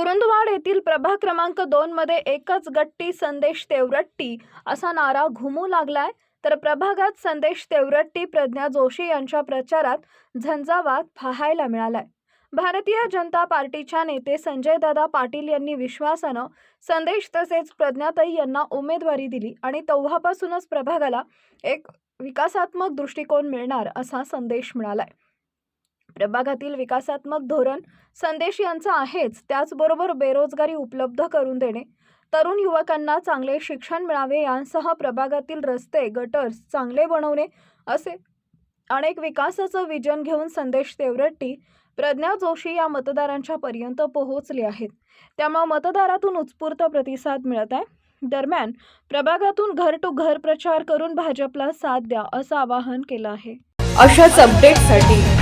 कुरुंदवाड येथील प्रभाग क्रमांक दोन मध्ये एकच गट्टी संदेश तेवरट्टी असा नारा घुमू लागलाय. तर प्रभागात संदेश तेवरट्टी प्रज्ञा जोशी यांच्या प्रचारात झंझावात पाहायला मिळालाय. भारतीय जनता पार्टीच्या नेते संजयदादा पाटील यांनी विश्वासानं संदेश तसेच प्रज्ञाताई यांना उमेदवारी दिली आणि तेव्हापासूनच प्रभागाला एक विकासात्मक दृष्टिकोन मिळणार असा संदेश मिळालाय. प्रभागातील विकासात्मक धोरण संदेश यांचा आहेच त्याचबरोबर बेरोजगारी उपलब्ध करून देणे. तरुण युवकांना चांगले शिक्षण मिळावे यांसह प्रभागातील रस्ते गटर्स चांगले बनवणे असे अनेक विकासाचं विजन घेऊन संदेश तेवरट्टी प्रज्ञा जोशी या मतदारांच्या पर्यंत पोहोचले आहेत. त्यामुळे मतदारातून उत्स्फूर्त प्रतिसाद मिळत आहे. दरम्यान प्रभागातून घर टू घर प्रचार करून भाजपला साथ द्या असं आवाहन केलं आहे. अशाच अपडेटसाठी